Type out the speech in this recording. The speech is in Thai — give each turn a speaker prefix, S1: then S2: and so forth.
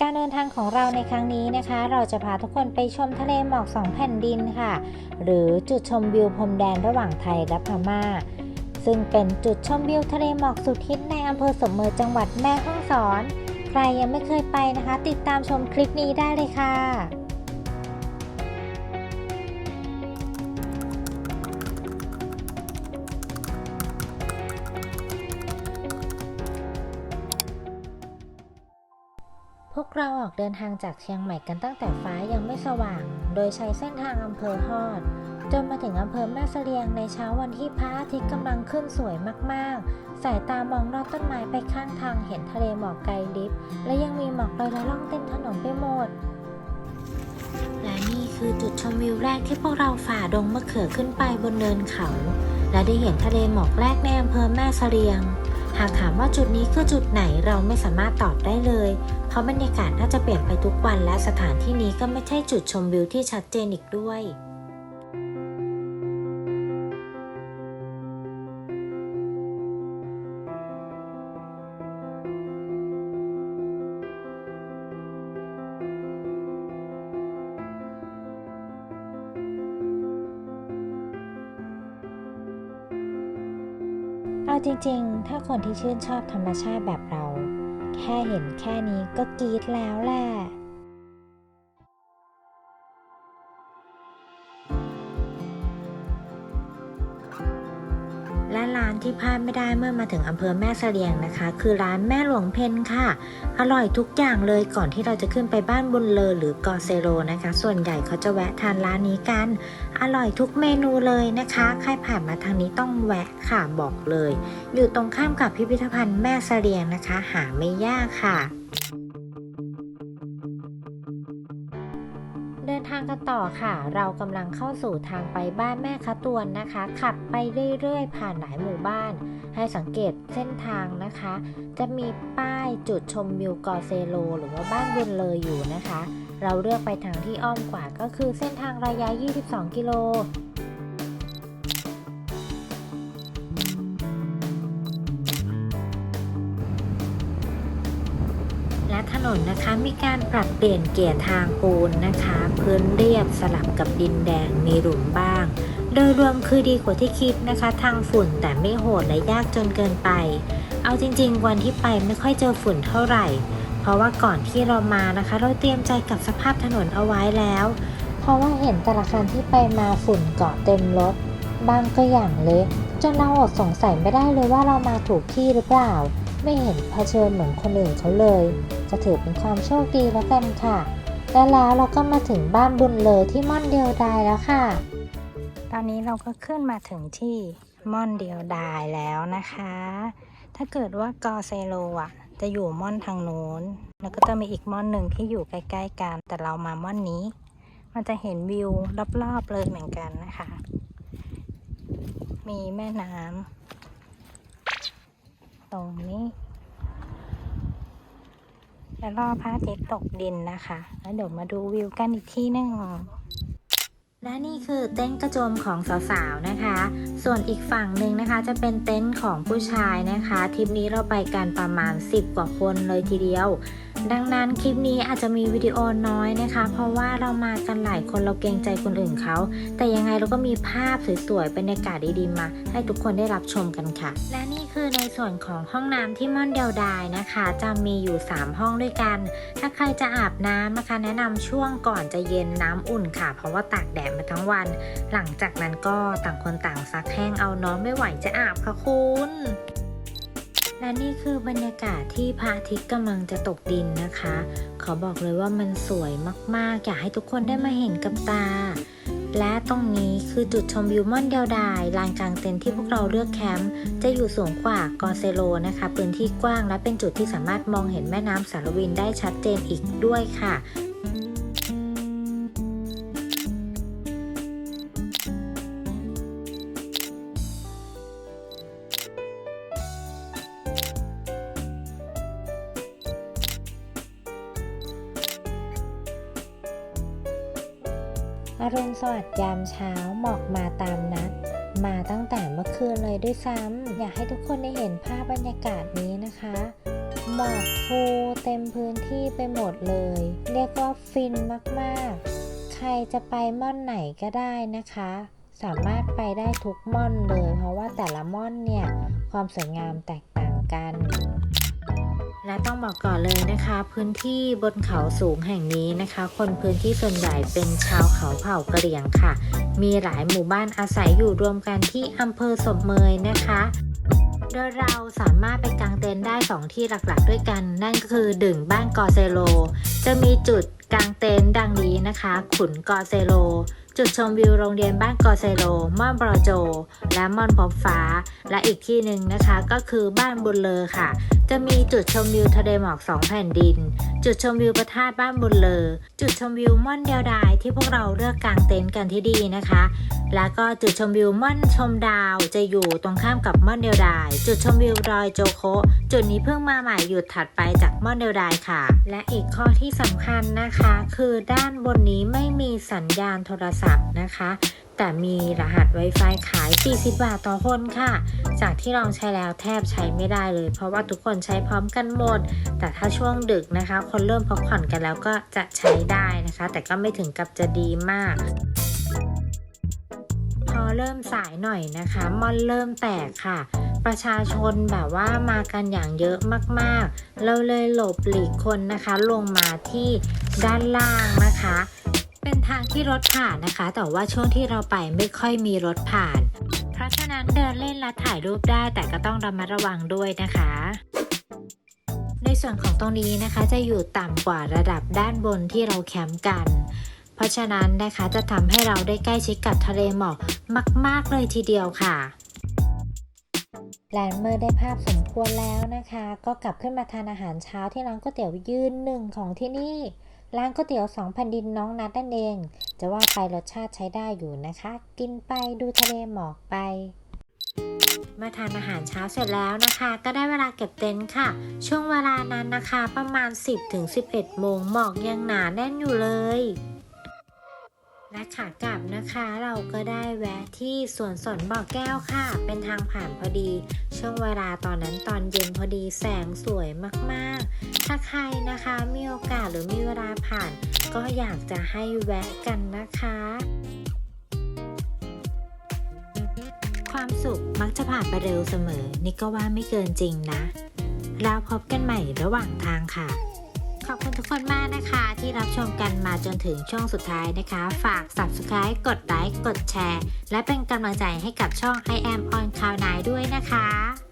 S1: การเดินทางของเราในครั้งนี้นะคะ เราจะพาทุกคนไปชมทะเลหมอกสองแผ่นดินค่ะ หรือจุดชมวิวพรมแดนระหว่างไทยและพม่า ซึ่งเป็นจุดชมวิวทะเลหมอกสุดฮิตในอำเภอสมเมอจังหวัดแม่ฮ่องสอน ใครยังไม่เคยไปนะคะ ติดตามชมคลิปนี้ได้เลยค่ะ พวกเราออกเดินทางจากเชียงใหม่กันตั้งแต่ฟ้ายังไม่สว่าง โดยใช้เส้นทางอำเภอฮอด จนมาถึงอำเภอแม่เสลียงในเช้าวันที่พระอาทิตย์กำลังขึ้นสวยมากๆ สายตามองรอบต้นไม้ไปข้างทางเห็นทะเลหมอกไกลลิบ และยังมีหมอกลอยละล่องเต็มถนนไปหมด และนี่คือจุดชมวิวแรกที่พวกเราฝ่าดงมะเขือขึ้นไปบนเนินเขา และได้เห็นทะเลหมอกแรกในอำเภอแม่เสลียงหากถามว่าจุดนี้คือจุดไหนเราไม่สามารถตอบได้เลย ราะบรรยากาศน่าจะเปลี่ยนไปทุกวันและสถานที่นี้ก็ไม่ใช่จุดชมวิวที่ชัดเจนอีกด้วย เอาจริงๆ ถ้าคนที่ชื่นชอบธรรมชาติแบบเรา แค่เห็นแค่นี้ก็กรี๊ดแล้วแหละ ที่พลาดไม่ได้เมื่อมาถึงอำเภอแม่เสลียงนะคะ คือร้านแม่หลวงเพนค่ะ อร่อยทุกอย่างเลยก่อนที่เราจะขึ้นไปบ้านบุญเลอหรือกอเซโรนะคะ ส่วนใหญ่เขาจะแวะทานร้านนี้กัน อร่อยทุกเมนูเลยนะคะ ใครผ่านมาทางนี้ต้องแวะค่ะบอกเลย อยู่ตรงข้ามกับพิพิธภัณฑ์แม่เสลียงนะคะ หาไม่ยากค่ะ ทางกันต่อค่ะ เรากำลังเข้าสู่ทางไปบ้านแม่คะตวนนะคะ ขับไปเรื่อยๆ ผ่านหลายหมู่บ้าน ให้สังเกตเส้นทางนะคะ จะมีป้ายจุดชมวิวกอเซโล หรือว่าบ้านบุญเลยอยู่นะคะ เราเลือกไปทางที่อ้อมกว่าก็คือเส้นทางระยะ 22 กิโล ถนนนะคะมีการปรับเปลี่ยนเกียร์ทางปูนนะคะ พื้นเรียบสลับกับดินแดงมีหลุมบ้าง โดยรวมคือดีกว่าที่คิดนะคะ ทางฝุ่นแต่ไม่โหดและยากจนเกินไป เอาจริง ๆ วันที่ไปไม่ค่อยเจอฝุ่นเท่าไหร่ เพราะว่าก่อนที่เรามานะคะ เราเตรียมใจกับสภาพถนนเอาไว้แล้ว เพราะว่าเห็นแต่ละคันที่ไปมาฝุ่นเกาะเต็มรถบางก็อย่างเละจนเราอดสงสัยไม่ได้เลยว่าเรามาถูกที่หรือเปล่า ไม่เห็นเผชิญเหมือนคนอื่นเขาเลย จะถือเป็นความโชคดีแล้วกันค่ะ และแล้วเราก็มาถึงบ้านบุญเลอที่ม่อนเดียวดายแล้วค่ะ ตอนนี้เราก็ขึ้นมาถึงที่ม่อนเดียวดายแล้วนะคะ ถ้าเกิดว่ากอเซโลอะ จะอยู่ม่อนทางโน้น แล้วก็จะมีอีกม่อนหนึ่งที่อยู่ใกล้ ๆ กัน แต่เรามาม่อนนี้ มันจะเห็นวิวรอบๆเลยเหมือนกันนะคะ มีแม่น้ำ ตรงนี้ แล้วรอพระอาทิตย์ตกดินนะคะ แล้วเดี๋ยวมาดูวิวกันอีกที่หนึ่งและนี่คือเต็นท์กระโจมของสาวๆนะคะ ส่วนอีกฝั่งหนึ่งนะคะจะเป็นเต็นท์ของผู้ชายนะคะ ทริปนี้เราไปกันประมาณ 10 กว่าคนเลยทีเดียว ดังนั้นคลิปนี้อาจจะมีวิดีโอน้อยนะคะ เพราะว่าเรามากันหลายคนเราเกรงใจคนอื่นเขา แต่ยังไงเราก็มีภาพสวยๆบรรยากาศดีๆมา ให้ทุกคนได้รับชมกันค่ะ และนี่คือในส่วนของห้องน้ำที่ม่อนเดียวดายนะคะ จะมีอยู่ 3 ห้องด้วยกัน ถ้าใครจะอาบน้ำนะคะแนะนำช่วงก่อนจะเย็นน้ำอุ่นค่ะ เพราะว่าตากแดดมาทั้งวัน หลังจากนั้นก็ต่างคนต่างซักแห้งเอาน้องไม่ไหวจะอาบค่ะคุณ และนี่คือบรรยากาศที่พระอาทิตย์กำลังจะตกดินนะคะ ขอบอกเลยว่ามันสวยมากๆ อยากให้ทุกคนได้มาเห็นกับตา และตรงนี้คือจุดชมวิวม่อนเดียวดายลานกลางเต็นท์ที่พวกเราเลือกแคมป์จะอยู่สูงกว่ากอเซโลนะคะ พื้นที่กว้างและเป็นจุดที่สามารถมองเห็นแม่น้ำสารวินได้ชัดเจนอีกด้วยค่ะ อรุณสวัสดิ์ยามเช้าหมอกมาตามนัด มาตั้งแต่เมื่อคืนเลยด้วยซ้ำ อยากให้ทุกคนได้เห็นภาพบรรยากาศนี้นะคะ หมอกฟูเต็มพื้นที่ไปหมดเลย เรียกว่าฟินมากๆ ใครจะไปม่อนไหนก็ได้นะคะ สามารถไปได้ทุกม่อนเลย เพราะว่าแต่ละม่อนเนี่ย ความสวยงามแตกต่างกัน และต้องบอกก่อนเลยนะคะ พื้นที่บนเขาสูงแห่งนี้นะคะ คนพื้นที่ส่วนใหญ่เป็นชาวเขาเผ่ากะเหรี่ยงค่ะ มีหลายหมู่บ้านอาศัยอยู่รวมกันที่อำเภอศพเมยนะคะโดยเราสามารถไปกางเต็นท์ได้ 2 ที่หลักๆด้วยกัน นั่นก็คือดึงบ้านกอเซโล จะมีจุดกางเต็นท์ดังนี้นะคะ ขุนกอเซโล จุดชมวิวโรงเรียนบ้านกอเซโลม่อนบรอโจ และม่อนพบฟ้า และอีกที่หนึ่งนะคะก็คือบ้านบุญเลอค่ะ จะมีจุดชมวิวทะเลหมอกสองแผ่นดิน จุดชมวิวพระธาตุบ้านบุญเลอ จุดชมวิวม่อนเดียวดายที่พวกเราเลือกกางเต็นท์กันที่ดีนะคะ แล้วก็จุดชมวิวม่อนชมดาวจะอยู่ตรงข้ามกับม่อนเดียวดาย จุดชมวิวดอยโจโคจุดนี้เพิ่งมาใหม่อยู่ถัดไปจากม่อนเดียวดายค่ะ และอีกข้อที่สำคัญนะคะ คือด้านบนนี้ไม่มีสัญญาณโทรศัพท์นะคะ แต่มีรหัส Wi-Fi ขาย 40 บาทต่อคนค่ะ จากที่ลองใช้แล้วแทบใช้ไม่ได้เลย เพราะว่าทุกคนใช้พร้อมกันหมด แต่ถ้าช่วงดึกนะคะ คนเริ่มพักผ่อนกันแล้วก็จะใช้ได้นะคะ แต่ก็ไม่ถึงกับจะดีมากพอเริ่มสายหน่อยนะคะ มอนเริ่มแตกค่ะ ประชาชนแบบว่ามากันอย่างเยอะมากๆ เราเลยหลบหลีกคนนะคะ ลงมาที่ด้านล่างนะคะ เป็นทางที่รถผ่านนะคะ แต่ว่าช่วงที่เราไปไม่ค่อยมีรถผ่าน เพราะฉะนั้นเดินเล่นและถ่ายรูปได้แต่ก็ต้องระมัดระวังด้วยนะคะ ในส่วนของตรงนี้นะคะจะอยู่ต่ำกว่าระดับด้านบนที่เราแคมป์กัน เพราะฉะนั้นนะคะจะทำให้เราได้ใกล้ชิดกับทะเลหมอกมาก ๆ เลยทีเดียวค่ะและเมื่อได้ภาพสมควรแล้วนะคะ ก็กลับขึ้นมาทานอาหารเช้าที่ร้านก๋วยเตี๋ยวยืนหนึ่งของที่นี่ ร้านก๋วยเตี๋ยวสองแผ่นดินน้องนัดนั่นเอง จะว่าไปรสชาติใช้ได้อยู่นะคะ กินไปดูทะเลหมอกไปมาทานอาหารเช้าเสร็จแล้วนะคะ ก็ได้เวลาเก็บเต็นท์ค่ะ ช่วงเวลานั้นนะคะ ประมาณ 10-11 โมงหมอกยังหนาแน่นอยู่เลย และขากลับนะคะ เราก็ได้แวะที่สวนสนบ่อแก้วค่ะ เป็นทางผ่านพอดี ช่วงเวลาตอนนั้นตอนเย็นพอดีแสงสวยมากๆ ถ้าใครนะคะมีโอกาสหรือมีเวลาผ่าน ก็อยากจะให้แวะกันนะคะ ความสุขมักจะผ่านไปเร็วเสมอ นี่ก็ว่าไม่เกินจริงนะ แล้วพบกันใหม่ระหว่างทางค่ะ ขอบคุณทุกคนมากนะคะ ที่รับชมกันมาจนถึงช่วงสุดท้ายนะคะ ฝาก subscribe กดไลค์กดแชร์ และเป็นกำลังใจให้กับช่อง I am on cloud 9ด้วยนะคะ